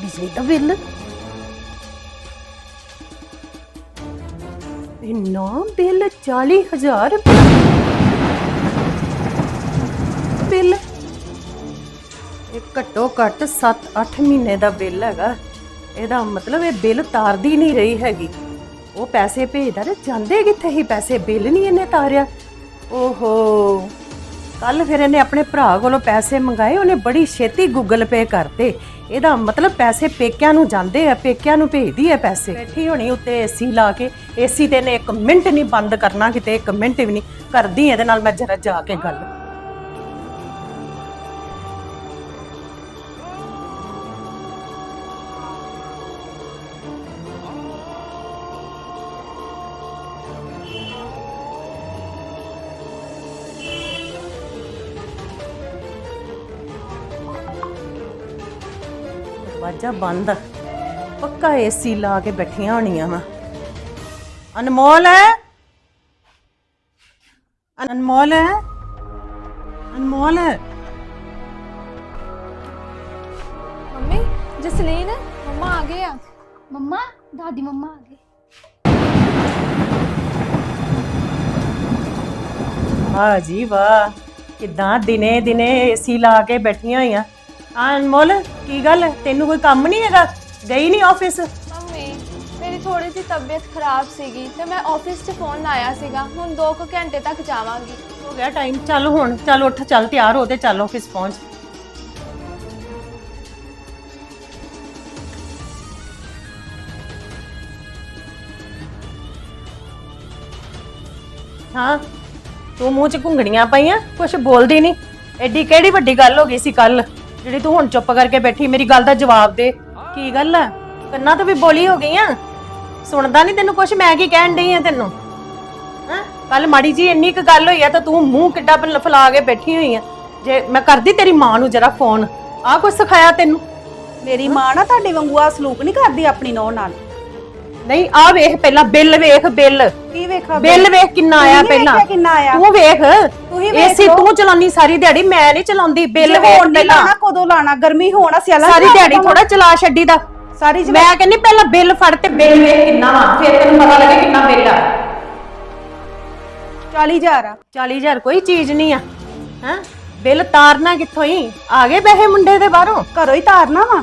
ਬਿਜਲੀ ਦਾ ਬਿੱਲ? ਇੰਨਾ ਬਿੱਲ 40000 ਰੁਪਏ। ਬਿੱਲ? ਇਹ ਘੱਟੋ ਘੱਟ 7-8 ਮਹੀਨੇ ਦਾ ਬਿੱਲ ਹੈਗਾ। ਇਹਦਾ ਮਤਲਬ ਇਹ ਬਿੱਲ ਤਾਰਦੀ ਨਹੀਂ ਰਹੀ ਹੈਗੀ। ਉਹ ਪੈਸੇ ਭੇਜਦਾ ਤੇ ਜਾਂਦੇ ਕਿੱਥੇ ਹੀ ਪੈਸੇ ਬਿੱਲ ਨਹੀਂ ਇਹਨੇ ਤਾਰਿਆ। ਓਹੋ। ਕੱਲ ਫਿਰ ਇਹਨੇ ਆਪਣੇ ਭਰਾ ਕੋਲੋਂ ਪੈਸੇ ਮੰਗਾਏ, ਉਹਨੇ ਬੜੀ ਛੇਤੀ ਗੂਗਲ ਪੇ ਕਰਤੇ। ਇਹਦਾ ਮਤਲਬ ਪੈਸੇ ਪੇਕਿਆਂ ਨੂੰ ਜਾਂਦੇ ਆ, ਪੇਕਿਆਂ ਨੂੰ ਭੇਜਦੀ ਹੈ ਪੈਸੇ। ਬੈਠੀ ਹੋਣੀ ਉੱਤੇ ਏਸੀ ਲਾ ਕੇ। ਏਸੀ ਤੇ ਇਹਨੇ 1 ਮਿੰਟ ਨਹੀਂ ਬੰਦ ਕਰਨਾ ਕਿਤੇ 1 ਮਿੰਟ ਵੀ ਨਹੀਂ। ਕਰਦੀ ਇਹਦੇ ਨਾਲ ਮੈਂ ਜਰਾ ਜਾ ਕੇ ਗੱਲ। ਦਰਵਾਜ਼ਾ ਬੰਦ। ਆ। ਪੱਕਾ ਏਸੀ ਲਾ ਕੇ ਬੈਠੀਆਂ ਹੋਣੀਆਂ ਵਾ। ਅਨਮੋਲ ਹੈ? ਅਨਮੋਲ ਹੈ? ਅਨਮੋਲ ਹੈ? ਮੰਮੀ ਜਸਲੀਨ ਮੰਮਾ ਆ ਗਏ ਆ। ਮੰਮਾ ਦਾਦੀ ਮੰਮਾ ਆ ਗਏ। ਵਾਹ ਜੀ ਵਾਹ। ਕਿਦਾਂ ਦਿਨੇ ਦਿਨੇ ਏਸੀ ਲਾ ਕੇ ਬੈਠੀਆਂ ਹੋਈਆਂ। ਆ ਅਨਮੋਲ ਕੀ ਗੱਲ? ਤੈਨੂੰ ਕੋਈ ਕੰਮ ਨਹੀਂ ਹੈਗਾ? ਗਈ ਨਹੀਂ ਆਫਿਸ ਮੰਮੀ ਮੇਰੀ ਥੋੜੀ ਜਿਹੀ ਤਬੀਅਤ ਖਰਾਬ ਸੀਗੀ ਤੇ ਮੈਂ ਆਫਿਸ 'ਚ ਫੋਨ ਲਾਇਆ ਸੀਗਾ। ਹੁਣ 2 ਕੁ ਘੰਟੇ ਤੱਕ ਜਾਵਾਂਗੀ। ਹੋ ਗਿਆ ਟਾਈਮ ਚੱਲ ਹੁਣ ਚੱਲ ਉੱਠ ਚੱਲ ਤਿਆਰ ਹੋ ਤੇ ਚੱਲ ਆਫਿਸ ਪਹੁੰਚ। ਹਾਂ ਤੂੰ ਮੂੰਹ 'ਚ ਘੁੰਗਣੀਆਂ ਪਾਈਆਂ? ਕੁਛ ਬੋਲਦੀ ਨਹੀਂ ਐਡੀ ਕਿਹੜੀ ਵੱਡੀ ਗੱਲ ਹੋ ਗਈ ਸੀ ਕੱਲ ਜਿਹੜੀ ਤੂੰ ਹੁਣ ਚੁੱਪ ਕਰਕੇ ਬੈਠੀ, ਮੇਰੀ ਗੱਲ ਦਾ ਜਵਾਬ ਦੇ। ਕੀ ਗੱਲ ਆ? ਕੰਨਾਂ ਤੋਂ ਵੀ ਬੋਲੀ ਹੋ ਗਈ ਆ? ਸੁਣਦਾ ਨਹੀਂ ਤੈਨੂੰ ਕੁਛ? ਮੈਂ ਕੀ ਕਹਿਣ ਡਈ ਆ ਤੈਨੂੰ? ਹਾਂ? ਕੱਲ ਮਾੜੀ ਜੀ ਇੰਨੀ ਕੁ ਗੱਲ ਹੋਈ ਆ ਤਾਂ ਤੂੰ ਮੂੰਹ ਕਿੱਡਾ ਬਲ- ਫਲਾ ਕੇ ਬੈਠੀ ਹੋਈ ਆ। ਜੇ ਮੈਂ ਕਰਦੀ ਤੇਰੀ ਮਾਂ ਨੂੰ ਜਰਾ ਫੋਨ ਆ ਕੁਛ ਸਿਖਾਇਆ ਤੈਨੂੰ? ਮੇਰੀ ਮਾਂ ਨਾ ਤੁਹਾਡੇ ਵਾਂਗੂ ਆ ਸਲੂਕ ਨਹੀਂ ਕਰਦੀ ਆਪਣੀ ਨੌ ਨਾਲ। ਨਹੀਂ ਆ ਵੇਖ ਪਹਿਲਾਂ ਬਿੱਲ ਵੇਖ ਬਿੱਲ। ਕੀ ਵੇਖਾ ਬਿੱਲ ਵੇਖ ਕਿੰਨਾ ਆਇਆ ਤੁਸੀਂ ਪਹਿਲਾਂ। ਕਿੰਨਾ ਆਇਆ? ਤੂੰ ਵੇਖ। ਤੁਸੀਂ ਵੇਖ ਏਸੀ ਲਓ। ਤੂੰ ਚਲਾਉਣੀ ਸਾਰੀ ਦਿਹਾੜੀ ਮੈਂ ਨਹੀਂ ਚਲਾਉਂਦੀ। ਬਿੱਲ ਵੇਖ ਪਹਿਲਾਂ। ਲਾਣਾ ਕਦੋਂ ਲਾਣਾ ਗਰਮੀ ਹੋਣਾ ਸਿਆਲਾ ਸਾਰੀ ਦਿਹਾੜੀ ਥੋੜਾ ਚਲਾ ਛੱਡੀ ਦਾ। ਸਾਰੀ ਮੈਂ ਕਹਿੰਨੀ ਪਹਿਲਾਂ ਬਿੱਲ ਫੜ ਤੇ ਬਿੱਲ ਵੇਖ ਕਿੰਨਾ ਵਾ। ਫਿਰ ਤੈਨੂੰ ਪਤਾ ਲੱਗੇ ਕਿੰਨਾ ਬਿੱਲ ਆ। 40000 ਆ। 40000 ਕੋਈ ਚੀਜ਼ ਨਹੀਂ ਆ। ਹੈਂ? ਬਿੱਲ ਤਾਰਨਾ ਕਿੱਥੋਂ ਹੀ ਆ ਗਏ ਪੈਸੇ ਮੁੰਡੇ ਦੇ ਬਾਹਰੋਂ। ਘਰੋਂ ਹੀ ਤਾਰਨਾ ਵਾ।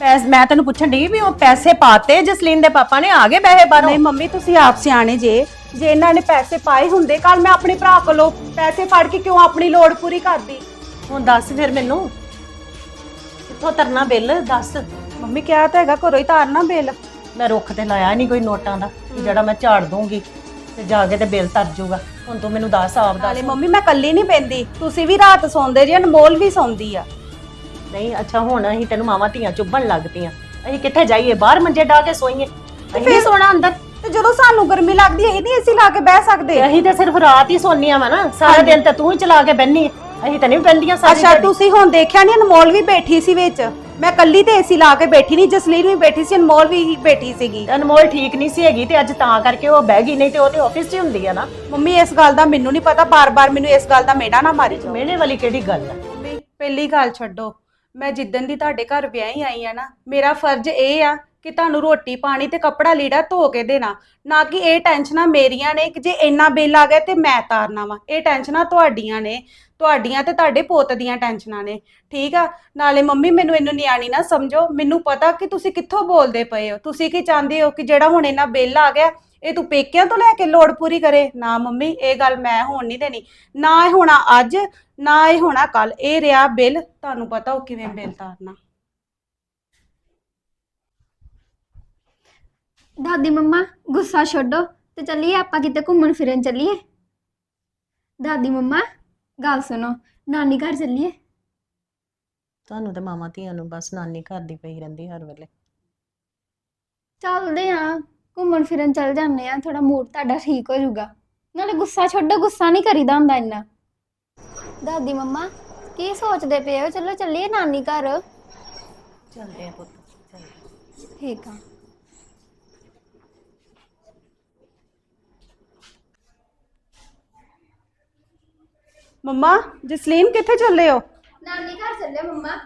ਪੈਸ ਮੈਂ ਤੈਨੂੰ ਪੁੱਛਣ ਦੀ ਵੀ ਉਹ ਪੈਸੇ ਪਾਤੇ ਜਸਲੀਨ ਦੇ ਪਾਪਾ ਨੇ ਆ ਗਏ ਪੈਸੇ ਬਾਹਰੋਂ? ਨਹੀਂ ਮੰਮੀ ਤੁਸੀਂ ਆਪ ਸਿਆਣੇ ਜੇ। ਜੇ ਇਹਨਾਂ ਨੇ ਪੈਸੇ ਪਾਏ ਹੁੰਦੇ ਕੱਲ ਮੈਂ ਆਪਣੇ ਭਰਾ ਕੋਲੋਂ ਪੈਸੇ ਫੜ ਕੇ ਕਿਉਂ ਆਪਣੀ ਲੋੜ ਪੂਰੀ ਕਰਦੀ? ਹੁਣ ਦੱਸ ਫਿਰ ਮੈਨੂੰ। ਕਿੱਥੋਂ ਤਰਨਾ ਬਿੱਲ? ਦੱਸ। ਮੰਮੀ ਕਿਹਾ ਤਾਂ ਹੈਗਾ ਘਰੋਂ ਹੀ ਤਾਰਨਾ ਬਿੱਲ। ਮੈਂ ਰੁੱਖ ਤੇ ਲਾਇਆ ਨਹੀਂ ਕੋਈ ਨੋਟਾਂ ਦਾ ਜਿਹੜਾ ਮੈਂ ਝਾੜ ਦੂੰਗੀ ਤੇ ਜਾ ਕੇ ਤੇ ਬਿੱਲ ਤਰ ਜਾਊਗਾ। ਹੁਣ ਤੂੰ ਮੈਨੂੰ ਦੱਸ ਆਪ ਦੱਸ। ਨਾਲੇ ਮੰਮੀ ਮੈਂ ਕੱਲੀ ਨਹੀਂ ਪੈਂਦੀ। ਤੁਸੀਂ ਵੀ ਰਾਤ ਸੌਂਦੇ ਜੇ ਅਨਮੋਲ ਵੀ ਸੌਂਦੀ ਆ। ਨਹੀਂ ਅੱਛਾ ਹੁਣ ਅਸੀਂ ਤੈਨੂੰ ਮਾਵਾਂ ਧੀਆਂ ਚੁੱਭਣ ਲੱਗ ਪਈਆਂ ਅਸੀਂ ਕਿੱਥੇ ਜਾਈਏ? ਬਾਹਰ ਮੰਜੇ ਢਾ ਕੇ ਸੋਈਏ। ਅਸੀਂ ਨਹੀਂ ਸੋਣਾ ਅੰਦਰ। ਤੇ ਜਦੋਂ ਸਾਨੂੰ ਗਰਮੀ ਲੱਗਦੀ ਹੈ ਇਹ ਨਹੀਂ ਏਸੀ ਲਾ ਕੇ ਬਹਿ ਸਕਦੇ। ਤੇ ਅਸੀਂ ਤਾਂ ਸਿਰਫ ਰਾਤ ਹੀ ਸੋਨੀਆਂ ਵਾ ਨਾ। ਸਾਰਾ ਦਿਨ ਤਾਂ ਤੂੰ ਹੀ ਚਲਾ ਕੇ ਬੈੰਨੀ ਅਸੀਂ ਤਾਂ ਨਹੀਂ ਬੈੰਦੀਆਂ ਸਾਰੀ ਅੱਛਾ ਦਿਹਾੜੀ। ਤੁਸੀਂ ਹੁਣ ਦੇਖਿਆ ਨਹੀਂ ਅਨਮੋਲ ਵੀ ਬੈਠੀ ਸੀ ਵਿੱਚ? ਮੈਂ ਕੱਲੀ ਤੇ ਏਸੀ ਲਾ ਕੇ ਬੈਠੀ ਨਹੀਂ ਜਸਲੀਨ ਵੀ ਬੈਠੀ ਸੀ ਅਨਮੋਲ ਵੀ ਬੈਠੀ ਸੀਗੀ। ਅਨਮੋਲ ਠੀਕ ਨਹੀਂ ਸੀ ਹੈਗੀ ਤੇ ਅੱਜ ਤਾਂ ਕਰਕੇ ਉਹ ਬਹਿ ਗਈ ਨਹੀਂ ਤੇ ਉਹ ਤੇ ਆਫਿਸ 'ਚ ਹੀ ਹੁੰਦੀ ਆ ਨਾ। ਮੰਮੀ ਇਸ ਗੱਲ ਦਾ ਮੈਨੂੰ ਨਹੀਂ ਪਤਾ ਬਾਰ-ਬਾਰ ਮੈਨੂੰ ਇਸ ਗੱਲ ਦਾ ਮੇੜਾ ਨਾ ਮਾਰੀ ਜਾਓ। ਮਿਹਣੇ ਵਾਲੀ ਕਿਹੜੀ ਗੱਲ ਆ? ਮੰਮੀ ਪਹਿਲੀ ਗੱਲ ਛੱਡੋ। ਮੈਂ ਜਿੱਦਣ ਦੀ ਤੁਹਾਡੇ ਘਰ ਵਿਆਹੀ ਆਈ ਆ ਨਾ, ਮੇਰਾ ਫਰਜ਼ ਇਹ ਆ ਕਿ ਤੁਹਾਨੂੰ ਰੋਟੀ, ਪਾਣੀ ਤੇ ਕੱਪੜਾ ਲੀੜਾ ਧੋ ਕੇ ਦੇਣਾ, ਨਾ ਕਿ ਇਹ ਟੈਨਸ਼ਨਾਂ ਮੇਰੀਆਂ ਨੇ ਕਿ ਜੇ ਇੰਨਾ ਬਿੱਲ ਆ ਗਿਆ ਤੇ ਮੈਂ ਤਾਰਨਾ ਵਾ। ਇਹ ਟੈਨਸ਼ਨਾਂ ਤੁਹਾਡੀਆਂ ਨੇ, ਤੁਹਾਡੀਆਂ ਤੇ ਤੁਹਾਡੇ ਪੁੱਤ ਦੀਆਂ ਟੈਨਸ਼ਨਾਂ ਨੇ, ਠੀਕ ਆ? ਨਾਲੇ ਮੰਮੀ, ਮੈਨੂੰ ਇਹਨੂੰ ਨਿਆਣੀ ਨਾ ਸਮਝੋ, ਮੈਨੂੰ ਪਤਾ ਕਿ ਤੁਸੀਂ ਕਿੱਥੋਂ ਬੋਲਦੇ ਪਏ ਹੋ, ਤੁਸੀਂ ਕੀ ਚਾਹੁੰਦੇ ਹੋ ਕਿ ਜਿਹੜਾ ਹੁਣ ਇੰਨਾ ਬਿੱਲ ਆ ਗਿਆ, ਇਹ ਤੂੰ ਪੇਕਿਆਂ ਤੋਂ ਲੈ ਕੇ ਲੋੜ ਪੂਰੀ ਕਰੇ? ਨਾ ਮੰਮੀ, ਇਹ ਗੱਲ ਮੈਂ ਹੋਣ ਨਹੀਂ ਦੇਣੀ। ਨਾ ਹੋਣਾ ਅੱਜ ਨਾ ਇਹ ਹੋਣਾ ਕੱਲ ਇਹ ਰਿਹਾ ਬਿੱਲ ਤੁਹਾਨੂੰ ਪਤਾ ਉਹ ਕਿਵੇਂ ਬਿੱਲ ਤਾਰਨਾ। ਦਾਦੀ ਮੰਮਾ ਗੁੱਸਾ ਛੱਡੋ ਤੇ ਚੱਲੀਏ ਆਪਾਂ ਕਿਤੇ ਘੁੰਮਣ ਫਿਰਨ ਚੱਲੀਏ। ਦਾਦੀ ਮੰਮਾ ਗੱਲ ਸੁਣੋ ਨਾਨੀ ਘਰ ਚੱਲੀਏ? ਤੁਹਾਨੂੰ ਤੇ ਮਾਵਾਂ ਧੀਆਂ ਨੂੰ ਬਸ ਨਾਨੀ ਘਰ ਦੀ ਪਈ ਰਹਿੰਦੀ ਹਰ ਵੇਲੇ। ਚੱਲਦੇ ਆ ਘੁੰਮਣ ਫਿਰਨ ਚੱਲ ਜਾਂਦੇ ਆ ਥੋੜਾ ਮੂਡ ਤੁਹਾਡਾ ਠੀਕ ਹੋ ਜਾਊਗਾ। ਨਾਲੇ ਗੁੱਸਾ ਛੱਡੋ ਗੁੱਸਾ ਨਹੀਂ ਕਰੀਦਾ ਹੁੰਦਾ ਇੰਨਾ। ਦਾਦੀ ਮੰਮਾ ਕੀ ਸੋਚਦੇ ਪਏ ਹੋ? ਚਲੋ ਚੱਲੀਏ ਨਾਨੀ ਘਰ। ਚੱਲਦੇ ਆ ਪੁੱਤ ਚੱਲ ਠੀਕ ਆ। ਮੰਮਾ ਜਸਲੀਨ ਕਿੱਥੇ ਚੱਲੇ ਹੋ? ਨਾਨੀ ਘਰ ਚੱਲੇ ਮੰਮਾ।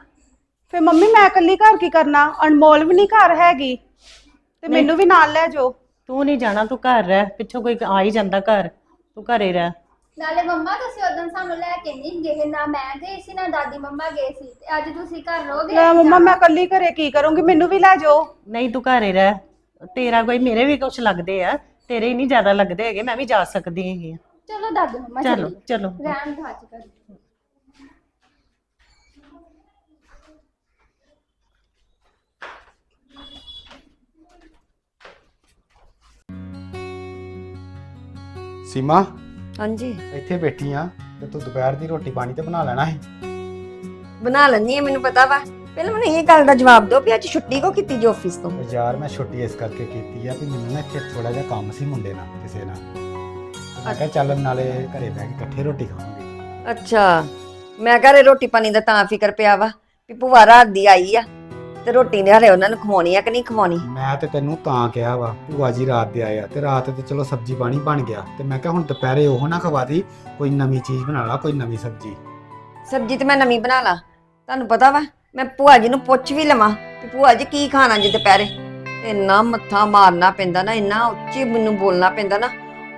ਫੇ ਮੰਮੀ ਮੈਂ ਇਕੱਲੀ ਘਰ ਕੀ ਕਰਨਾ? ਅਨਮੋਲ ਵੀ ਨਹੀਂ ਘਰ ਹੈਗੀ। ਤੇ ਮੈਨੂੰ ਵੀ ਨਾਲ ਲੈ ਜਾਓ। ਤੂੰ ਨਹੀਂ ਜਾਣਾ ਤੂੰ ਘਰ ਰਹਿ। ਪਿੱਛੋਂ ਕੋਈ ਆ ਹੀ ਜਾਂਦਾ ਘਰ। ਤੂੰ ਘਰੇ ਰਹਿ। ਨਾਲੇ ਮੰਮਾ ਤੁਸੀਂ ਉਦੋਂ ਸਾਨੂੰ ਲੈ ਕੇ ਨਹੀਂ ਗਏ ਨਾ ਮੈਂ ਗਈ ਸੀ ਨਾ ਦਾਦੀ ਮੰਮਾ ਗਏ ਸੀ ਤੇ ਅੱਜ ਤੁਸੀਂ ਘਰ ਰਹੋਗੇ? ਲੈ ਮੰਮਾ ਮੈਂ ਇਕੱਲੀ ਘਰੇ ਕੀ ਕਰੂੰਗੀ? ਮੈਨੂੰ ਵੀ ਲੈ ਜਾਓ। ਨਹੀਂ ਤੂੰ ਘਰੇ ਰਹਿ। ਤੇਰਾ ਕੋਈ ਮੇਰੇ ਵੀ ਕੁਝ ਲੱਗਦੇ ਆ। ਤੇਰੇ ਹੀ ਨਹੀਂ ਜ਼ਿਆਦਾ ਲੱਗਦੇ ਹੈਗੇ ਮੈਂ ਵੀ ਜਾ ਸਕਦੀ ਹੈਗੀ ਹਾਂ। ਚਲੋ ਦਾਦੀ ਮੰਮਾ ਚਲੋ ਚੱਲੀਏ। ਚਲੋ। ਰਹਿਣ ਦੋ ਅੱਜ ਕੱਲ੍ਹ ਸੀਮਾ? ਹਾਂਜੀ। ਇੱਥੇ ਬੈਠੀ ਆ ਤੇ ਤੂੰ ਦੁਪਹਿਰ ਦੀ ਰੋਟੀ ਪਾਣੀ ਤੇ ਬਣਾ ਲੈਣਾ ਸੀ? ਬਣਾ ਲੈਣੀ ਹੈ ਮੈਨੂੰ ਪਤਾ ਵਾ। ਪਹਿਲਾਂ ਮੈਨੂੰ ਇਹ ਗੱਲ ਦਾ ਜਵਾਬ ਦਿਓ ਵੀ ਅੱਜ ਛੁੱਟੀ ਕੋ ਕੀਤੀ ਜੀ ਆਫਿਸ ਤੋਂ? ਯਾਰ ਮੈਂ ਛੁੱਟੀ ਇਸ ਕਰਕੇ ਕੀਤੀ ਆ ਵੀ ਮੈਨੂੰ ਨਾ ਇੱਥੇ ਥੋੜਾ ਜਿਹਾ ਕੰਮ ਸੀ ਮੁੰਡੇ ਨਾਲ ਕਿਸੇ ਨਾਲ। ਤੇ ਮੈਂ ਕਿਹਾ ਚੱਲ ਨਾਲੇ ਘਰੇ ਬਹਿ ਕੇ ਇਕੱਠੇ ਰੋਟੀ ਖਾਵਾਂਗੇ। ਅੱਛਾ। ਮੈਂ ਘਰੇ ਰੋਟੀ ਪਾਣੀ ਦਾ ਤਾਂ ਫਿਕਰ ਪਿਆ ਵਾ ਵੀ ਭੂਆ ਰਾਤ ਦੀ ਆਈ ਆ। ਤੇ ਰੋਟੀ ਨੇ ਹਲੇ ਉਹਨਾਂ ਨੂੰ ਖਵਾਉਣੀ ਆ ਕਿ ਨਹੀਂ ਖਵਾਉਣੀ? ਮੈਂ ਤੇ ਤੈਨੂੰ ਤਾਂ ਕਿਹਾ ਵਾ ਭੂਆ ਜੀ ਰਾਤ ਦੇ ਆਏ ਆ ਤੇ ਰਾਤ ਤੇ ਚਲੋ ਸਬਜ਼ੀ ਪਾਣੀ ਬਣ ਗਿਆ। ਤੇ ਮੈਂ ਕਿਹਾ ਹੁਣ ਦੁਪਹਿਰੇ ਉਹ ਨਾ ਖਵਾ ਦੀ ਕੋਈ ਨਵੀਂ ਚੀਜ਼ ਬਣਾ ਲਾ ਕੋਈ ਨਵੀਂ ਸਬਜ਼ੀ। ਸਬਜ਼ੀ ਤੇ ਮੈਂ ਨਵੀਂ ਬਣਾ ਲਾ। ਤੁਹਾਨੂੰ ਪਤਾ ਵਾ ਮੈਂ ਭੂਆ ਜੀ ਨੂੰ ਪੁੱਛ ਵੀ ਲਵਾਂ ਕਿ ਭੂਆ ਜੀ ਕੀ ਖਾਣਾ ਜੀ ਦੁਪਹਿਰੇ। ਤੇ ਇੰਨਾ ਮੱਥਾ ਮਾਰਨਾ ਪੈਂਦਾ ਨਾ ਇੰਨਾ ਉੱਚੀ ਮੈਨੂੰ ਬੋਲਣਾ ਪੈਂਦਾ ਨਾ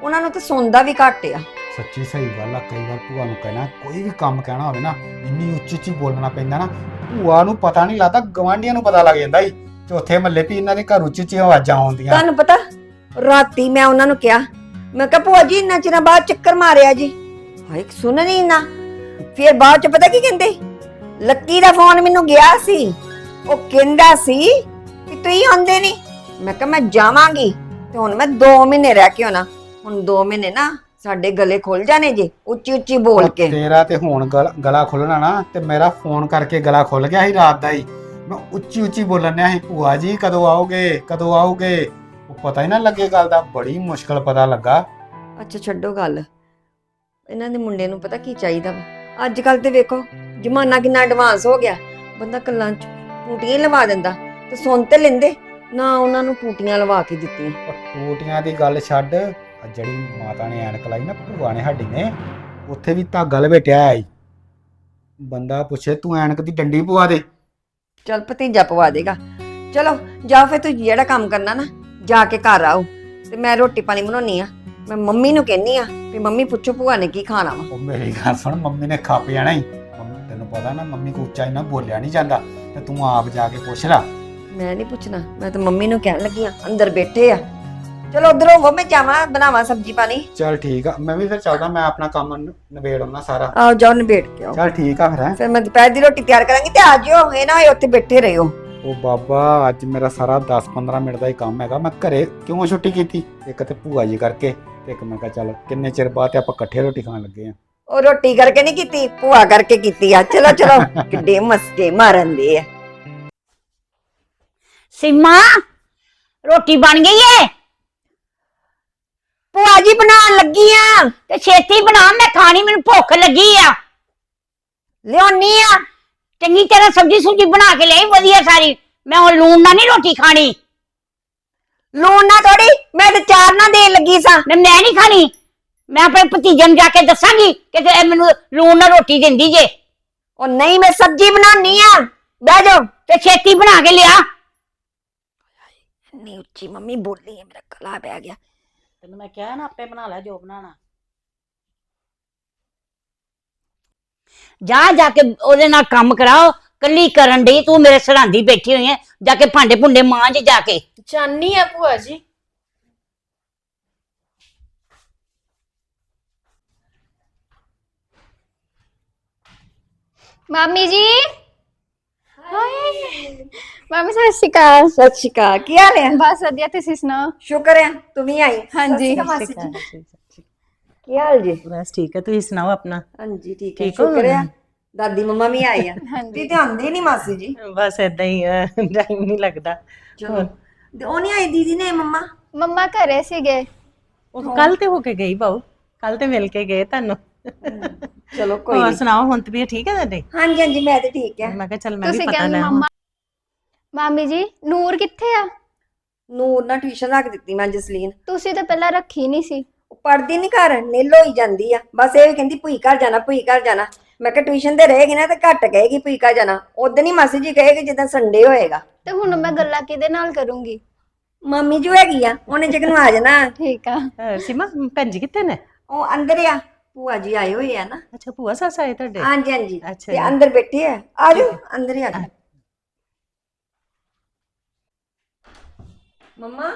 ਉਹਨਾਂ ਨੂੰ ਤਾਂ ਸੁਣਦਾ ਵੀ ਘੱਟ ਆ। ਸੱਚੀ ਸਹੀ ਗੱਲ ਆ, ਕਈ ਵਾਰ ਭੂਆ ਨੂੰ ਕਹਿਣਾ, ਕੋਈ ਵੀ ਕੰਮ ਕਹਿਣਾ ਹੋਵੇ ਨਾ, ਇੰਨੀ ਉੱਚੀ ਉੱਚੀ ਬੋਲਣਾ ਪੈਂਦਾ ਨਾ, ਭੂਆ ਨੂੰ ਪਤਾ ਨਹੀਂ ਲੱਗਦਾ, ਗਵਾਂਢੀਆਂ ਨੂੰ ਪਤਾ ਲੱਗ ਜਾਂਦਾ ਈ ਚੌਥੇ ਮਹੱਲੇ ਵੀ ਇਹਨਾਂ ਦੇ ਘਰ ਉੱਚੀ ਉੱਚੀ ਆਵਾਜ਼ਾਂ ਆਉਂਦੀਆਂ। ਤੁਹਾਨੂੰ ਪਤਾ, ਰਾਤੀ ਮੈਂ ਉਹਨਾਂ ਨੂੰ ਕਿਹਾ, ਮੈਂ ਕਿਹਾ, ਭੂਆ ਜੀ, ਇੰਨਾ ਚਿਰਾਂ ਬਾਅਦ ਚੱਕਰ ਮਾਰਿਆ ਜੀ। ਹਾਏ ਸੁਣ ਨਹੀਂ ਨਾ ਫਿਰ ਬਾਅਦ ਚ ਪਤਾ ਕੀ ਕਹਿੰਦੇ? ਲੱਕੀ ਦਾ ਫੋਨ ਮੈਨੂੰ ਗਿਆ ਸੀ। ਉਹ ਕਹਿੰਦਾ ਸੀ ਕਿ ਤੁਸੀਂ ਆਉਂਦੇ ਨਹੀਂ। ਮੈਂ ਕਿਹਾ, ਮੈਂ ਜਾਵਾਂਗੀ। ਤੇ ਹੁਣ ਮੈਂ 2 ਮਹੀਨੇ ਰਹਿ ਕੇ ਆਉਣਾ। ਹੁਣ 2 ਮਹੀਨੇ ਨਾ ਸਾਡੇ ਗਲੇ ਖੁੱਲ ਜਾਣੇ ਜੀ ਉੱਚੀ ਉੱਚੀ ਬੋਲ ਕੇ। ਤੇਰਾ ਤੇ ਹੁਣ ਗਲ- ਗਲਾ ਖੁੱਲਣਾ ਨਾ ਤੇ ਮੇਰਾ ਫੋਨ ਕਰਕੇ ਗਲਾ ਖੁੱਲ ਗਿਆ ਸੀ ਰਾਤ ਦਾ ਹੀ। ਮੈਂ ਉੱਚੀ ਉੱਚੀ ਬੋਲਣ ਡਿਆ ਸੀ ਭੂਆ ਜੀ ਕਦੋਂ ਆਓਗੇ ਕਦੋਂ ਆਓਗੇ? ਉਹ ਪਤਾ ਹੀ ਨਾ ਲੱਗੇ ਗੱਲ ਦਾ ਬੜੀ ਮੁਸ਼ਕਲ ਪਤਾ ਲੱਗਾ। ਅੱਛਾ ਛੱਡੋ ਗੱਲ। ਇਹਨਾਂ ਦੇ ਮੁੰਡੇ ਨੂੰ ਪਤਾ ਕੀ ਚਾਹੀਦਾ ਵਾ? ਅੱਜ ਕੱਲ ਤੇ ਵੇਖੋ ਜ਼ਮਾਨਾ ਕਿੰਨਾ ਐਡਵਾਂਸ ਹੋ ਗਿਆ। ਬੰਦਾ ਕੱਲਾਂ ਚ ਟੂਟੀਆਂ ਹੀ ਲਵਾ ਦਿੰਦਾ ਤੇ ਸੁਣ ਤੇ ਲੈਂਦੇ। ਨਾ ਉਹਨਾਂ ਨੂੰ ਟੂਟੀਆਂ ਲਵਾ ਕੇ ਦਿੱਤੀਆਂ। ਉਹ ਟੂਟੀਆਂ ਦੀ ਗੱਲ ਛੱਡ ਆਹ ਜਿਹੜੀ ਮਾਤਾ ਨੇ ਐਨਕ ਲਾਈ ਨਾ ਭੂਆ ਨੇ ਸਾਡੀ ਨੇ ਉੱਥੇ ਵੀ ਧਾਗਾ ਲਪੇਟਿਆ ਆਈ ਬੰਦਾ ਪੁੱਛੇ ਤੂੰ ਐਨਕ ਦੀ ਡੰਡੀ ਪਵਾ ਦੇ। ਚਲ ਭਤੀਜਾ ਪਵਾ ਦੇਗਾ। ਚਲੋ ਜਾਓ ਫਿਰ ਤੁਸੀਂ ਜਿਹੜਾ ਕੰਮ ਕਰਨਾ ਨਾ ਜਾ ਕੇ ਘਰ ਆਓ। ਤੇ ਮੈਂ ਰੋਟੀ ਪਾਣੀ ਬਣਾਉਣੀ ਆ। ਮੈਂ ਮੰਮੀ ਨੂੰ ਕਹਿੰਨੀ ਆ ਵੀ ਮੰਮੀ ਪੁੱਛੋ ਭੂਆ ਨੇ ਕੀ ਖਾਣਾ ਵਾ। ਉਹ ਮੇਰੀ ਗੱਲ ਸੁਣ ਮੰਮੀ ਨੇ ਖੱਪ ਜਾਣਾ ਹੀ ਮੰਮੀ ਤੈਨੂੰ ਪਤਾ ਨਾ ਮੰਮੀ ਕੋ ਉੱਚਾ ਇੰਨਾ ਬੋਲਿਆ ਨਹੀਂ ਜਾਂਦਾ। ਤੇ ਤੂੰ ਆਪ ਜਾ ਕੇ ਪੁੱਛ ਲੈ। ਮੈਂ ਨਹੀਂ ਪੁੱਛਣਾ ਮੈਂ ਤਾਂ ਮੰਮੀ ਨੂੰ ਕਹਿਣ ਲੱਗੀ ਆ ਅੰਦਰ ਬੈਠੇ ਆ। ਚਲੋ ਉਧਰ ਹੋਵੋ ਮੈਂ ਜਾਵਾਂ ਬਣਾਵਾਂ ਸਬਜ਼ੀ ਪਾਣੀ। ਚਲ ਠੀਕ ਆ ਮੈਂ ਵੀ ਫਿਰ ਚੱਲਦਾ ਮੈਂ ਆਪਣਾ ਕੰਮ ਨ- ਨਿਬੇੜ ਆਉਣਾ ਸਾਰਾ। ਆਓ ਜਾਓ ਨਿਬੇੜ ਕੇ ਆਓ। ਚਲ ਠੀਕ ਆ ਫਿਰ ਹੈਂ। ਫਿਰ ਮੈਂ ਦੁਪਹਿਰ ਦੀ ਰੋਟੀ ਤਿਆਰ ਕਰਾਂਗੀ ਤੇ ਆ ਜਿਓ ਇਹ ਨਾ ਹੋਏ ਉੱਥੇ ਬੈਠੇ ਰਹਿਓ। ਉਹ ਬਾਬਾ ਅੱਜ ਮੇਰਾ ਸਾਰਾ 10-15 ਮਿੰਟ ਦਾ ਹੀ ਕੰਮ ਹੈਗਾ। ਮੈਂ ਘਰੇ ਕਿਉਂ ਛੁੱਟੀ ਕੀਤੀ? ਇੱਕ ਤੇ ਭੂਆ ਜੀ ਕਰਕੇ ਤੇ ਇੱਕ ਮੈਂ ਕਿਹਾ ਚੱਲ ਕਿੰਨੇ ਚਿਰ ਬਾਅਦ ਤੇ ਆਪਾਂ ਇਕੱਠੇ ਰੋਟੀ ਖਾਣ ਲੱਗੇ ਆ। ਉਹ ਰੋਟੀ ਕਰਕੇ ਨਹੀਂ ਕੀਤੀ ਭੂਆ ਕਰਕੇ ਕੀਤੀ ਆ। ਚਲੋ ਚਲੋ ਕਿੱਡੇ ਮਸਕੇ ਮਾਰਨ ਦੇ ਆ। ਸੀਮਾ ਰੋਟੀ ਬਣ ਗਈ ਏ? ਭੂਆ ਜੀ ਬਣਾਉਣ ਲੱਗੀ ਆ ਤੇ ਛੇਤੀ ਬਣਾ ਮੈਂ ਖਾਣੀ ਮੈਨੂੰ ਭੁੱਖ ਲੱਗੀ ਆ। ਲਿਆਉਣੀ ਆ। ਚੰਗੀ ਤਰ੍ਹਾਂ ਸਬਜੀ ਸੁਬਜੀ ਬਣਾ ਕੇ ਲਈ ਵਧੀਆ ਸਾਰੀ। ਮੈਂ ਹੁਣ ਲੂਣ ਨਾਲ ਨਹੀਂ ਰੋਟੀ ਖਾਣੀ। ਲੂਣ ਨਾ ਥੋੜੀ ਮੈਂ ਤੇ ਚਾਰ ਨਾ ਦੇਣ ਲੱਗੀ ਸਾਂ। ਨਾ ਮੈਂ ਨਹੀਂ ਖਾਣੀ। ਮੈਂ ਆਪਣੇ ਭਤੀਜੇ ਨੂੰ ਜਾ ਕੇ ਦੱਸਾਂਗੀ ਕਿ ਤੇ ਇਹ ਮੈਨੂੰ ਲੂਣ ਨਾਲ ਰੋਟੀ ਦਿੰਦੀ ਜੇ। ਉਹ ਨਹੀਂ ਮੈਂ ਸਬਜ਼ੀ ਬਣਾਉਣੀ ਆ। ਬਹਿ ਜਾਓ। ਤੇ ਛੇਤੀ ਬਣਾ ਕੇ ਲਿਆ। ਇੰਨੀ ਉੱਚੀ ਮੰਮੀ ਬੋਲੀ ਹੈ ਮੇਰਾ ਗਲਾ ਬਹਿ ਗਿਆ। ਤੈਨੂੰ ਮੈਂ ਕਿਹਾ ਨਾ ਆਪੇ ਬਣਾ ਲੈ ਜੋ ਬਣਾਉਣਾ। ਜਾ ਜਾ ਕੇ ਉਹਦੇ ਨਾਲ ਕੰਮ ਕਰਾਓ ਕੱਲੀ ਕਰਨ ਡਈ ਤੂੰ ਮੇਰੇ ਸਰਾਂਦੀ ਬੈਠੀ ਹੋਈ ਹੈ ਜਾ ਕੇ ਭਾਂਡੇ ਭੁੰਡੇ ਮਾਂਜ ਜਾ ਕੇ। ਚਾਹਨੀ ਆ ਭੂਆ ਜੀ। ਮਾਮੀ ਜੀ? ਮਾਮੀ ਸਤਿ ਸ਼੍ਰੀ ਅਕਾਲ ਸਤਿ ਸ਼੍ਰੀ ਅਕਾਲ ਕੀ ਹਾਲ ਹੈ ਬਸ ਵਧੀਆ ਤੁਸੀਂ ਸੁਣਾਓ ਸ਼ੁਕਰ ਹੈ ਤੂੰ ਵੀ ਆਈ ਹਾਂਜੀ। ਸਤਿ ਸ਼੍ਰੀ ਅਕਾਲ ਮਾਸੀ ਜੀ। ਕੀ ਹਾਲ ਜੀ ਬਸ ਠੀਕ ਹੈ ਤੁਸੀਂ ਸੁਣਾਓ ਆਪਣਾ ਹਾਂਜੀ ਠੀਕ ਹੈ ਠੀਕ ਹੋ? ਸ਼ੁਕਰ ਹੈ ਦਾਦੀ ਮੰਮਾ ਵੀ ਆਏ ਆ ਹਾਂਜੀ ਤੇ ਆਉਂਦੇ ਨਹੀਂ ਮਾਸੀ ਜੀ ਬਸ ਇਦਾਂ ਹੀ ਟਾਈਮ ਨਹੀਂ ਲੱਗਦਾ ਚਲੋ ਤੇ ਉਹ ਨਹੀਂ ਆਈ ਦੀਦੀ ਨੇ ਮੰਮਾ ਮੰਮਾ ਘਰੇ ਸੀਗੇ ਉਹ ਕੱਲ ਤੇ ਹੋ ਕੇ ਗਈ ਬਾਊ ਕੱਲ ਤੇ ਮਿਲ ਕੇ ਗਏ ਤੁਹਾਨੂੰ ਚਲੋ ਕੋਈ ਹੋਰ ਨਹੀਂ ਸੁਣਾਓ ਹੁਣ ਤਬੀਅਤ ਠੀਕ ਹੈ ਤੁਹਾਡੀ ਹਾਂਜੀ ਹਾਂਜੀ ਮੈਂ ਤੇ ਠੀਕ ਹੈ ਮੈਂ ਕਿਹਾ ਚੱਲ ਮੈਂ ਵੀ ਤੁਸੀਂ ਪਤਾ ਕਹਿੰਦੇ ਲੈ ਮੰਮਾ ਮਾਮੀ ਜੀ ਨੂਰ ਕਿੱਥੇ ਆ? ਨੂਰ ਨਾਲ ਟਿਊਸ਼ਨ ਰੱਖ ਦਿੱਤੀ ਮੈਂ ਜਸਲੀਨ। ਤੁਸੀਂ ਤਾਂ ਪਹਿਲਾਂ ਰੱਖੀ ਨਹੀਂ ਸੀ। ਉਹ ਪੜਦੀ ਨਹੀਂ ਘਰ ਨਿੱਲ ਹੋਈ ਜਾਂਦੀ ਆ। ਬਸ ਇਹ ਕਹਿੰਦੀ ਭੂਈ ਘਰ ਜਾਣਾ ਭੂਈ ਘਰ ਜਾਣਾ। ਮੈਂ ਕਿਹਾ ਟਿਊਸ਼ਨ ਤੇ ਰਹੇਗੀ ਨਾ ਤੇ ਘੱਟ ਕਹੇਗੀ ਭੂਈ ਘਰ ਜਾਣਾ। ਉਦੋਂ ਹੀ ਮਾਸੀ ਜੀ ਕਹੇਗੀ ਜਿੱਦਾਂ ਸੰਡੇ ਹੋਏਗਾ। ਤੇ ਹੁਣ ਮੈਂ ਗੱਲਾਂ ਕਿਹਦੇ ਨਾਲ ਕਰੂੰਗੀ? ਮੰਮੀ ਜੀ ਹੈਗੀ ਆ ਉਹਨੇ ਜਗ ਨੂੰ ਆ ਜਾਣਾ। ਠੀਕ ਆ। ਅਹ ਸੀਮਾ ਭੈਣ ਜੀ ਕਿੱਥੇ ਨੇ? ਉਹ ਅੰਦਰ ਆ। ਭੂਆ ਜੀ ਆਏ ਹੋਏ ਆ ਨਾ। ਅੱਛਾ ਭੂਆ ਸੱਸ ਆਏ ਤੁਹਾਡੇ? ਹਾਂਜੀ ਹਾਂਜੀ। ਅੱਛਾ ਤੇ ਜੀ। ਅੰਦਰ ਬੈਠੇ ਆ। ਆ ਜਾਓ ਅੰਦਰ ਹੀ ਆ ਜਾਓ। ਮੰਮਾ?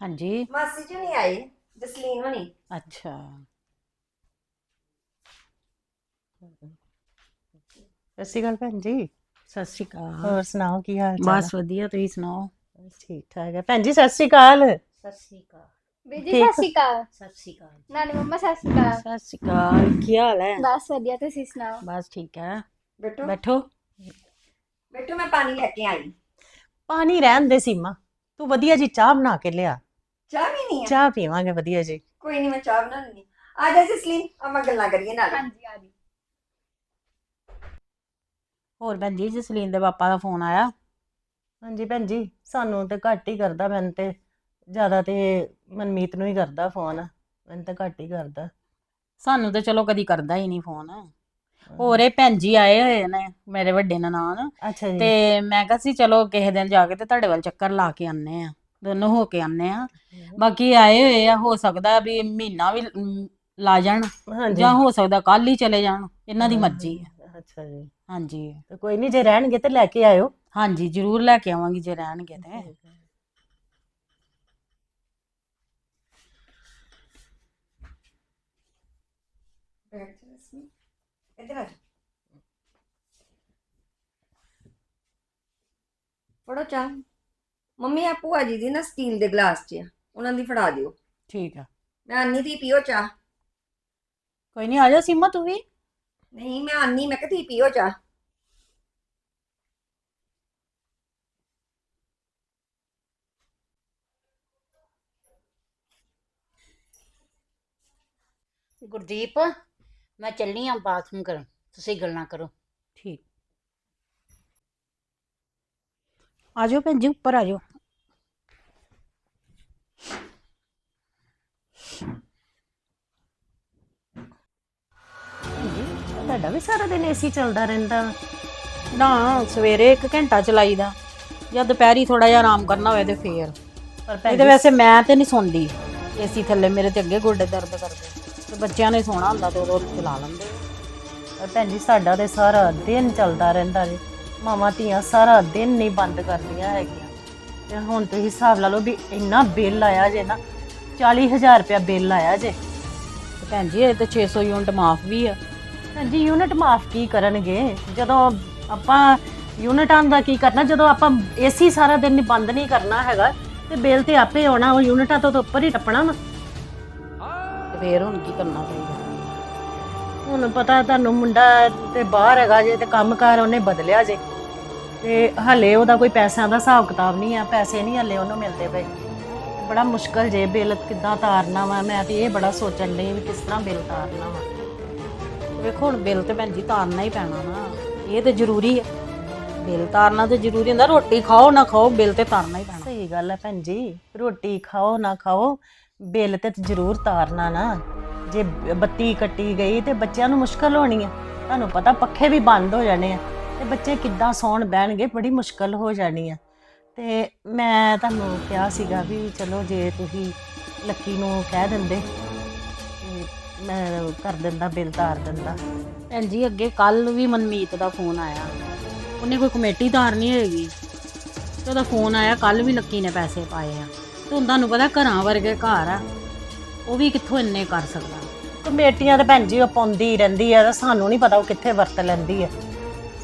ਹਾਂਜੀ। ਮਾਸੀ ਜੀ ਨਹੀਂ ਆਏ ਜਸਲੀਨ ਹੋਣੀ। ਅੱਛਾ। ਸਤਿ ਸ਼੍ਰੀ ਅਕਾਲ ਭੈਣ ਜੀ। ਸਤਿ ਸ਼੍ਰੀ ਅਕਾਲ। ਹੋਰ ਸੁਣਾਓ ਕੀ ਹਾਲ ਚਾਲ ਬਸ ਵਧੀਆ ਤੁਸੀਂ ਸੁਣਾਓ? ਬਸ ਠੀਕ ਠਾਕ ਹੈ ਭੈਣ ਜੀ ਸਤਿ ਸ਼੍ਰੀ ਅਕਾਲ। ਸਤਿ ਸ਼੍ਰੀ ਅਕਾਲ। ਬੀਜੀ। ਸਤਿ ਸ਼੍ਰੀ ਅਕਾਲ। ਸਤਿ ਸ਼੍ਰੀ ਅਕਾਲ। ਨਾਨੀ ਮੰਮਾ ਸਤਿ ਸ਼੍ਰੀ ਅਕਾਲ। ਸਤਿ ਸ਼੍ਰੀ ਅਕਾਲ। ਕੀ ਹਾਲ ਹੈ? ਬਸ ਵਧੀਆ ਤੁਸੀਂ ਸੁਣਾਓ? ਬਸ ਠੀਕ ਹੈ ਬੈਠੋ। ਬੈਠੋ। ਬੈਠੋ ਮੈਂ ਪਾਣੀ ਲੈ ਕੇ ਆਈ। ਪਾਣੀ ਰਹਿਣ ਦੇ ਸੀਮਾ ਤੂੰ ਵਧੀਆ ਜੀ ਚਾਹ ਬਣਾ ਕੇ ਲਿਆ। ਚਾਹ ਵੀ ਨਹੀਂ ਆ? ਚਾਹ ਪੀਵਾਂਗੇ ਵਧੀਆ ਜੀ ਕੋਈ ਨਹੀਂ ਮੈਂ ਚਾਹ ਬਣਾ ਲੈਂਦੀ ਆ ਜਾ ਜਸਲੀਨ ਆਪਾਂ ਗੱਲਾਂ ਕਰੀਏ ਨਾਲ। ਹਾਂਜੀ ਆ ਜੀ ਹੋਰ ਭੈਣ ਜੀ ਜਸਲੀਨ ਦੇ ਪਾਪਾ ਦਾ ਫੋਨ ਆਇਆ। ਹਾਂਜੀ ਭੈਣ ਜੀ ਸਾਨੂੰ ਤੇ ਘੱਟ ਹੀ ਕਰਦਾ ਮੈਨੂੰ ਤੇ ਜ਼ਿਆਦਾ ਤੇ ਮਨਮੀਤ ਨੂੰ ਹੀ ਕਰਦਾ ਫੋਨ। ਮੈਨੂੰ ਤਾਂ ਘੱਟ ਹੀ ਕਰਦਾ। ਸਾਨੂੰ ਤੇ ਚਲੋ ਕਦੀ ਕਰਦਾ ਹੀ ਨਹੀਂ ਫੋਨ। ਹੋਰ ਇਹ ਭੈਣ ਜੀ ਆਏ ਹੋਏ ਨੇ ਮੇਰੇ ਵੱਡੇ ਨਨਾਣ। ਅੱਛਾ ਜੀ। ਤੇ ਮੈਂ ਕਿਹਾ ਸੀ ਚਲੋ ਕਿਸੇ ਦਿਨ ਜਾ ਕੇ ਤੇ ਤੁਹਾਡੇ ਵੱਲ ਚੱਕਰ ਲਾ ਕੇ ਆਨੇ ਆ ਦੋਨੋਂ ਹੋ ਕੇ ਆਨੇ ਆ ਬਾਕੀ ਆਏ ਹੋਏ ਆ ਹੋ ਸਕਦਾ ਵੀ ਮਹੀਨਾ ਵੀ ਮ, ਲਾ ਜਾਣ ਹਾਂਜੀ। ਜਾਂ ਹੋ ਸਕਦਾ ਕੱਲ ਹੀ ਚਲੇ ਜਾਣ ਇਹਨਾਂ ਦੀ ਮਰਜ਼ੀ ਹੈ ਅੱਛਾ ਜੀ। ਹਾਂਜੀ। ਤੇ ਕੋਈ ਨਹੀਂ ਜੇ ਰਹਿਣਗੇ ਤੇ ਲੈ ਕੇ ਆਇਓ। ਹਾਂਜੀ ਜ਼ਰੂਰ ਲੈ ਕੇ ਆਵਾਂਗੀ ਜੇ ਰਹਿਣਗੇ ਤੇ ਬੈਠ ਜਾ ਜਸਲੀਨ ਇੱਧਰ ਆ ਫੜੋ ਚਾਹ। ਮੰਮੀ ਆ ਭੂਆ ਜੀ ਦੀ ਨਾ ਸਟੀਲ ਦੇ ਗਲਾਸ 'ਚ ਆ। ਉਹਨਾਂ ਦੀ ਫੜਾ ਦਿਓ। ਠੀਕ ਆ। ਮੈਂ ਆਨੀ ਦੀ ਪੀਓ ਚਾਹ। ਕੋਈ ਨਹੀਂ ਆ ਜਾ ਸੀਮਾ ਤੂੰ ਵੀ। ਨਹੀਂ ਮੈਂ ਆਨੀ ਮੈਂ ਕਿਹਾ ਤੀ ਪੀਓ ਚਾਹ। ਗੁਰਦੀਪ ਮੈਂ ਚੱਲਨੀ ਆ ਬਾਥਰੂਮ ਕਰਨ ਤੁਸੀਂ ਗੱਲਾਂ ਕਰੋ। ਠੀਕ। ਆ ਜਾਓ ਭੈਣ ਜੀ ਉੱਪਰ ਆ ਜਾਓ। ਤੁਹਾਡਾ ਵੀ ਸਾਰਾ ਦਿਨ ਏਸੀ ਚੱਲਦਾ ਰਹਿੰਦਾ। ਨਾ ਸਵੇਰੇ 1 ਘੰਟਾ ਚਲਾਈਦਾ ਜਾਂ ਦੁਪਹਿਰੀ ਥੋੜਾ ਜਿਹਾ ਆਰਾਮ ਕਰਨਾ ਹੋਵੇ ਤੇ ਫੇਰ। ਪਰ ਭੈਣ ਇਹਦੇ ਜੀ ਵੈਸੇ ਮੈਂ ਤੇ ਨਹੀਂ ਸੌਂਦੀ। ਏਸੀ ਥੱਲੇ ਮੇਰੇ ਤੇ ਅੱਗੇ ਗੋਡੇ ਦਰਦ ਕਰਦੇ। ਤੇ ਬੱਚਿਆਂ ਨੇ ਸੋਣਾ ਹੁੰਦਾ ਤੇ ਉਦੋਂ ਚਲਾ ਲੈਂਦੇ। ਪਰ ਭੈਣ ਜੀ, ਸਾਡਾ ਤੇ ਸਾਰਾ ਦਿਨ ਚੱਲਦਾ ਰਹਿੰਦਾ ਜੀ। ਮਾਵਾਂ ਧੀਆਂ ਸਾਰਾ ਦਿਨ ਨਹੀਂ ਬੰਦ ਕਰਦੀਆਂ ਹੈਗੀਆਂ। ਤੇ ਹੁਣ ਤੁਸੀਂ ਹਿਸਾਬ ਲਾ ਲਓ ਵੀ ਇੰਨਾ ਬਿੱਲ ਆਇਆ ਜੇ ਨਾ 40000 ਰੁਪਇਆ ਬਿੱਲ ਆਇਆ ਜੇ। ਤੇ ਭੈਣ ਜੀ, ਇਹ ਤੇ 600 ਯੂਨਿਟ ਮਾਫ ਵੀ ਆ। ਭੈਣ ਜੀ, ਯੂਨਿਟ ਮਾਫ ਕੀ ਕਰਨਗੇ? ਜਦੋਂ ਆਪਾਂ ਯੂਨਿਟਾਂ ਦਾ ਕੀ ਕਰਨਾ, ਜਦੋਂ ਆਪਾਂ ਏਸੀ ਸਾਰਾ ਦਿਨ ਬੰਦ ਨਹੀਂ ਕਰਨਾ ਹੈਗਾ, ਤੇ ਬਿੱਲ ਤੇ ਆਪੇ ਆਉਣਾ, ਉਹ ਯੂਨਿਟਾਂ ਤੋਂ ਤਾਂ ਉੱਪਰ ਹੀ ਟੱਪਣਾ ਵਾ। ਫੇਰ ਹੁਣ ਕੀ ਕਰਨਾ ਚਾਹੀਦਾ? ਹੁਣ ਪਤਾ ਤੁਹਾਨੂੰ ਮੁੰਡਾ ਤੇ ਬਾਹਰ ਹੈਗਾ ਜੇ ਤੇ ਕੰਮਕਾਰ ਉਹਨੇ ਬਦਲਿਆ ਜੇ। ਤੇ ਹਲੇ ਉਹਦਾ ਕੋਈ ਪੈਸਿਆਂ ਦਾ ਹਿਸਾਬ ਕਿਤਾਬ ਨਹੀਂ ਆ ਪੈਸੇ ਨਹੀਂ ਹਲੇ ਉਹਨੂੰ ਮਿਲਦੇ ਪਏ। ਬੜਾ ਮੁਸ਼ਕਲ ਜੇ ਬਿੱਲ ਕਿੱਦਾਂ ਤਾਰਨਾ ਵਾ ਮੈਂ ਤੇ ਇਹ ਬੜਾ ਸੋਚਣ ਲਈ ਵੀ ਕਿਸ ਤਰ੍ਹਾਂ ਬਿੱਲ ਤਾਰਨਾ ਵਾ। ਵੇਖੋ ਹੁਣ ਬਿੱਲ ਤੇ ਭੈਣ ਜੀ ਤਾਰਨਾ ਹੀ ਪੈਣਾ ਨਾ ਇਹ ਤੇ ਜ਼ਰੂਰੀ ਹੈ ਬਿੱਲ ਤਾਰਨਾ ਤੇ ਜ਼ਰੂਰੀ ਹੁੰਦਾ ਰੋਟੀ ਖਾਓ ਨਾ ਖਾਓ ਬਿੱਲ ਤੇ ਤਾਰਨਾ ਹੀ ਪੈਣਾ। ਸਹੀ ਗੱਲ ਹੈ ਭੈਣ ਜੀ ਰੋਟੀ ਖਾਓ ਨਾ ਖਾਓ ਬਿੱਲ ਤੇ ਜ਼ਰੂਰ ਤਾਰਨਾ ਨਾ। ਜੇ ਬੱਤੀ ਕੱਟੀ ਗਈ ਤੇ ਬੱਚਿਆਂ ਨੂੰ ਮੁਸ਼ਕਲ ਹੋਣੀ ਆ। ਤੁਹਾਨੂੰ ਪਤਾ ਪੱਖੇ ਵੀ ਬੰਦ ਹੋ ਜਾਣੇ ਆ। ਤੇ ਬੱਚੇ ਕਿੱਦਾਂ ਸੌਣ ਬਹਿਣਗੇ, ਬੜੀ ਮੁਸ਼ਕਲ ਹੋ ਜਾਣੀ ਆ। ਤੇ ਮੈਂ ਤੁਹਾਨੂੰ ਕਿਹਾ ਸੀਗਾ ਵੀ ਚਲੋ ਜੇ ਤੁਸੀਂ ਲੱਕੀ ਨੂੰ ਕਹਿ ਦਿੰਦੇ ਮੈਂ ਕਰ ਦਿੰਦਾ, ਬਿੱਲ ਤਾਰ ਦਿੰਦਾ। ਭੈਣ ਜੀ, ਅੱਗੇ ਕੱਲ ਵੀ ਮਨਮੀਤ ਦਾ ਫੋਨ ਆਇਆ। ਉਹਨੇ ਕੋਈ ਕਮੇਟੀ ਤਾਰਨੀ ਹੋਏਗੀ। ਤੇ ਉਹਦਾ ਫੋਨ ਆਇਆ ਕੱਲ ਵੀ ਲੱਕੀ ਨੇ ਪੈਸੇ ਪਾਏ ਆ। ਹੁਣ ਤੁਹਾਨੂੰ ਪਤਾ ਘਰਾਂ ਵਰਗੇ ਘਰ ਆ। ਉਹ ਵੀ ਕਿੱਥੋਂ ਇੰਨੇ ਕਰ ਸਕਦਾ? ਕਮੇਟੀਆਂ ਤੇ ਭੈਣ ਜੀ ਉਹ ਪਾਉਂਦੀ ਰਹਿੰਦੀ ਤਾਂ ਸਾਨੂੰ ਨਹੀਂ ਪਤਾ ਉਹ ਕਿੱਥੇ ਵਰਤ ਲੈਂਦੀ ਹੈ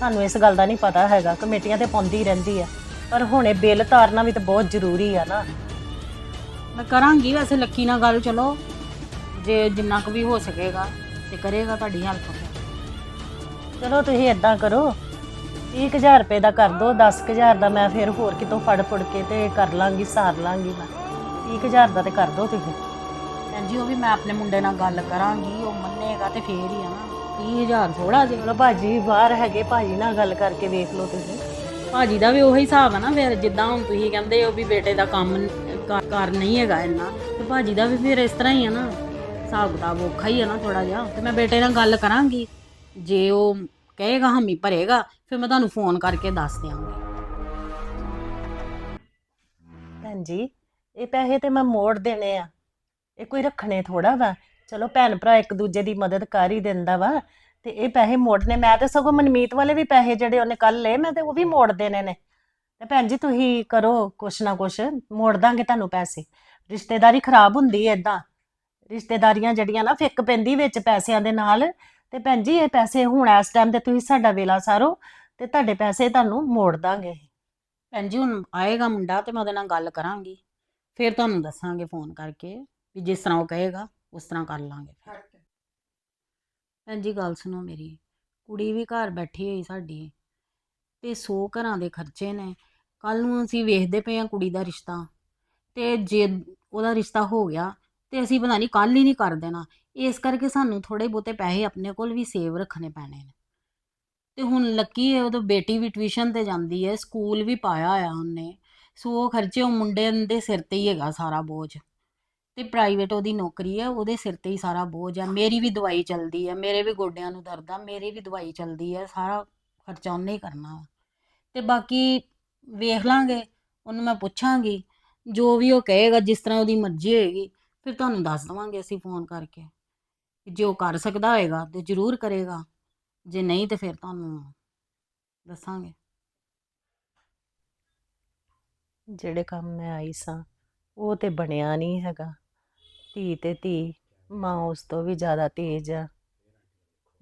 ਸਾਨੂੰ ਇਸ ਗੱਲ ਦਾ ਨਹੀਂ ਪਤਾ ਹੈਗਾ ਕਮੇਟੀਆਂ ਤੇ ਪਾਉਂਦੀ ਰਹਿੰਦੀ ਹੈ ਪਰ ਹੁਣੇ ਬਿੱਲ ਤਾਰਨਾ ਵੀ ਤਾਂ ਬਹੁਤ ਜ਼ਰੂਰੀ ਆ ਨਾ। ਮੈਂ ਕਰਾਂਗੀ ਵੈਸੇ ਲੱਕੀ ਨਾਲ ਗੱਲ ਚਲੋ। ਜੇ ਜਿੰਨਾ ਕੁ ਵੀ ਹੋ ਸਕੇਗਾ ਤੇ ਕਰੇਗਾ ਤੁਹਾਡੀ ਹੈਲਪ ਚਲੋ ਤੁਸੀਂ ਇਦਾਂ ਕਰੋ 30000 ਰੁਪਏ ਦਾ ਕਰ ਦਿਓ 10000 ਦਾ ਮੈਂ ਫਿਰ ਹੋਰ ਕਿਤੋਂ ਫੜ ਫੜ ਕੇ ਤੇ ਕਰ ਲਾਂਗੀ ਸਾਰ ਲਾਂਗੀ ਮੈਂ। 30000 ਦਾ ਤੇ ਕਰ ਦਿਓ ਤੁਸੀਂ। ਭੈਣ ਜੀ ਉਹ ਵੀ ਮੈਂ ਆਪਣੇ ਮੁੰਡੇ ਨਾਲ ਗੱਲ ਕਰਾਂਗੀ ਉਹ ਮੰਨੇਗਾ ਤੇ ਫੇਰ ਹੀ ਆ ਨਾ। 30000 ਥੋੜਾ ਜੇ ਚਲੋ ਭਾਜੀ ਬਾਹਰ ਹੈਗੇ ਭਾਜੀ ਨਾਲ ਗੱਲ ਕਰਕੇ ਵੇਖ ਲਓ ਤੁਸੀਂ। ਭਾਜੀ ਦਾ ਵੀ ਉਹੀ ਹਿਸਾਬ ਹੈ ਨਾ ਫਿਰ ਜਿੱਦਾਂ ਹੁਣ ਤੁਸੀਂ ਕਹਿੰਦੇ ਹੋ ਵੀ ਬੇਟੇ ਦਾ ਕੰਮ ਕਰ- ਕਰ ਨਹੀਂ ਹੈਗਾ ਇੰਨਾ ਤੇ ਭਾਜੀ ਦਾ ਵੀ ਫਿਰ ਇਸ ਤਰ੍ਹਾਂ ਹੀ ਹੈ ਨਾ। ਹਿਸਾਬ ਕਿਤਾਬ ਔਖਾ ਹੀ ਹੈ ਨਾ ਥੋੜਾ ਜਿਹਾ ਤੇ ਮੈਂ ਬੇਟੇ ਨਾਲ ਗੱਲ ਕਰਾਂਗੀ। ਜੇ ਉਹ ਕਹੇਗਾ, ਹਾਮੀ ਭਰੇਗਾ। ਫਿਰ ਮੈਂ ਤੁਹਾਨੂੰ ਫੋਨ ਕਰਕੇ ਦੱਸ ਦਿਆਂਗੀ। ਭੈਣ ਜੀ, ਇਹ ਪੈਸੇ ਤੇ ਮੈਂ ਮੋੜ ਦੇਣੇ ਆ। ਇਹ ਕੋਈ ਰੱਖਣੇ ਥੋੜਾ ਵਾ। ਚਲੋ, ਭੈਣ ਭਰਾ ਇੱਕ ਦੂਜੇ ਦੀ ਮਦਦ ਕਰ ਹੀ ਦਿੰਦਾ ਵਾ। ਤੇ ਇਹ ਪੈਸੇ ਮੋੜਨੇ, ਮੈਂ ਤੇ ਸਗੋਂ ਮਨਮੀਤ ਵਾਲੇ ਵੀ ਪੈਸੇ ਜਿਹੜੇ ਉਹਨੇ ਕੱਲ ਲਏ, ਮੈਂ ਤੇ ਉਹ ਵੀ ਮੋੜ ਦੇਣੇ ਨੇ। ਤੇ ਭੈਣ ਜੀ, ਤੁਸੀਂ ਕਰੋ ਕੁਛ ਨਾ ਕੁਛ, ਮੋੜ ਦਾਂਗੇ ਤੁਹਾਨੂੰ ਪੈਸੇ। ਰਿਸ਼ਤੇਦਾਰੀ ਖਰਾਬ ਹੁੰਦੀ ਹੈ ਇਦਾਂ ਰਿਸ਼ਤੇਦਾਰੀਆਂ ਜਿਹੜੀਆਂ ਨਾ ਫਿੱਕ ਪੈਂਦੀ ਵਿੱਚ ਪੈਸਿਆਂ ਦੇ ਨਾਲ। ਤੇ ਭੈਣ ਜੀ, ਇਹ ਪੈਸੇ ਹੁਣ ਇਸ ਟਾਈਮ ਤੇ ਤੁਸੀਂ ਸਾਡਾ ਵੇਲਾ ਸਾਰੋ ਤੇ ਤੁਹਾਡੇ ਪੈਸੇ ਤੁਹਾਨੂੰ ਮੋੜ ਦਾਂਗੇ। ਭੈਣ ਜੀ, ਹੁਣ ਆਏਗਾ ਮੁੰਡਾ ਤੇ ਮੈਂ ਉਹਦੇ ਨਾਲ ਗੱਲ ਕਰਾਂਗੀ। ਫਿਰ ਤੁਹਾਨੂੰ ਦੱਸਾਂਗੇ ਫੋਨ ਕਰਕੇ ਵੀ ਜਿਸ ਤਰ੍ਹਾਂ ਉਹ ਕਹੇਗਾ, ਉਸ ਤਰ੍ਹਾਂ ਕਰ ਲਾਂਗੇ। ਫਿਰ। ਭੈਣ ਜੀ, ਗੱਲ ਸੁਣੋ ਮੇਰੀ। ਕੁੜੀ ਵੀ ਘਰ ਬੈਠੀ ਹੋਈ ਸਾਡੀ ਤੇ 100 ਘਰਾਂ ਦੇ ਖਰਚੇ ਨੇ। ਕੱਲ ਨੂੰ ਅਸੀਂ ਵੇਖਦੇ ਪਏ ਆ ਕੁੜੀ ਦਾ ਰਿਸ਼ਤਾ ਤੇ ਜੇ ਉਹਦਾ ਰਿਸ਼ਤਾ ਹੋ ਗਿਆ ਤੇ ਅਸੀਂ ਪਤਾ ਨਹੀਂ ਕੱਲ ਹੀ ਨਹੀਂ ਕਰ ਦੇਣਾ। ਇਸ ਕਰਕੇ ਸਾਨੂੰ ਥੋੜੇ ਬਹੁਤੇ ਪੈਸੇ ਆਪਣੇ ਕੋਲ ਵੀ ਸੇਵ ਰੱਖਣੇ ਪੈਣੇ ਨੇ। ਤੇ ਹੁਣ ਲੱਕੀ ਹੈ, ਉਹਦੀ ਬੇਟੀ ਵੀ ਟਿਊਸ਼ਨ ਤੇ ਜਾਂਦੀ ਹੈ, ਸਕੂਲ ਵੀ ਪਾਇਆ ਆ ਉਹਨੇ। ਸੋ ਉਹ ਖਰਚੇ ਉਹ ਮੁੰਡੇ ਦੇ ਸਿਰ ਤੇ ਹੀ ਹੈਗਾ ਸਾਰਾ ਬੋਝ। ਤੇ ਪ੍ਰਾਈਵੇਟ ਉਹਦੀ ਨੌਕਰੀ ਹੈ, ਉਹਦੇ ਸਿਰ ਤੇ ਹੀ ਸਾਰਾ ਬੋਝ ਆ ਮੇਰੀ ਵੀ ਦਵਾਈ ਚੱਲਦੀ ਹੈ, ਮੇਰੇ ਵੀ ਗੋਡਿਆਂ ਨੂੰ ਦਰਦ ਆ, ਮੇਰੀ ਵੀ ਦਵਾਈ ਚੱਲਦੀ ਹੈ, ਸਾਰਾ ਖਰਚਾ ਉਹਨੇ ਹੀ ਕਰਨਾ ਵਾ। ਤੇ ਬਾਕੀ ਵੇਖ ਲਾਂਗੇ, ਉਹਨੂੰ ਮੈਂ ਪੁੱਛਾਂਗੀ, ਜੋ ਵੀ ਉਹ ਕਹੇਗਾ, ਜਿਸ ਤਰ੍ਹਾਂ ਉਹਦੀ ਮਰਜ਼ੀ ਹੋਏਗੀ, ਫਿਰ ਤੁਹਾਨੂੰ ਦੱਸ ਦਵਾਂਗੇ ਅਸੀਂ ਫੋਨ ਕਰਕੇ। ਜੋ ਕਰ ਸਕਦਾ ਹੋਏਗਾ ਤੇ ਜ਼ਰੂਰ ਕਰੇਗਾ। ਜੇ ਨਹੀਂ ਤੇ ਫਿਰ ਤੁਹਾਨੂੰ ਦੱਸਾਂਗੇ। ਜਿਹੜੇ ਕੰਮ ਮੈਂ ਆਈ ਸਾਂ, ਉਹ ਤੇ ਬਣਿਆ ਨਹੀਂ ਹੈਗਾ। ਧੀ ਤੇ ਧੀ, ਮਾਂ ਉਸ ਤੋਂ ਵੀ ਜ਼ਿਆਦਾ ਤੇਜ਼ ਆ।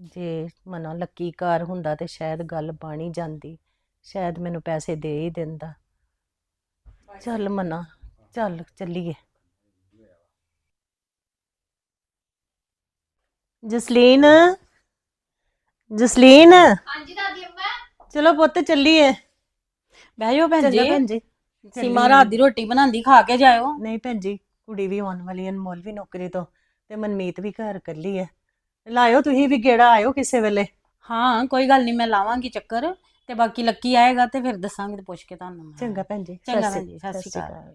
ਜੇ ਮਨਾ ਲੱਕੀ ਘਰ ਹੁੰਦਾ ਤੇ ਸ਼ਾਇਦ ਗੱਲ ਬਣ ਹੀ ਜਾਂਦੀ, ਸ਼ਾਇਦ ਮੈਨੂੰ ਪੈਸੇ ਦੇ ਹੀ ਦਿੰਦਾ। ਚੱਲ ਮਨਾ, ਚੱਲ ਚੱਲੀਏ। ਜਸਲੀਨ? ਜਸਲੀਨ? ਹਾਂਜੀ ਦਾਦੀ ਅੰਮਾ। ਚਲੋ ਪੁੱਤ ਚੱਲੀਏ। ਬਹਿ ਜਾਓ ਭੈਣ ਚੰਗਾ ਜੀ। ਭੈਣ ਜੀ। ਸੀਮਾ ਰਾਤ ਦੀ ਰੋਟੀ ਬਣਾਉਂਦੀ ਖਾ ਕੇ ਜਾਇਓ। ਨਹੀਂ ਭੈਣ ਜੀ ਕੁੜੀ ਵੀ ਆਉਣ ਵਾਲੀ ਹੈ ਅਨਮੋਲ ਵੀ ਨੌਕਰੀ ਤੋਂ ਤੇ ਮਨਮੀਤ ਵੀ ਘਰ ਇਕੱਲੀ ਹੈ ਲਾਇਓ ਤੁਸੀਂ ਵੀ ਗੇੜਾ ਆਇਓ ਕਿਸੇ ਵੇਲੇ। ਹਾਂ ਕੋਈ ਗੱਲ ਨਹੀਂ ਮੈਂ ਲਾਵਾਂਗੀ ਚੱਕਰ ਤੇ ਬਾਕੀ ਲੱਕੀ ਆਏਗਾ ਤੇ ਫਿਰ ਦੱਸਾਂਗੇ ਤੇ ਪੁੱਛ ਕੇ ਤੁਹਾਨੂੰ ਮੈਂ। ਚੰਗਾ ਭੈਣ ਜੀ ਚੰਗਾ ਭੈਣ ਜੀ, ਸਤਿ ਸ਼੍ਰੀ ਅਕਾਲ।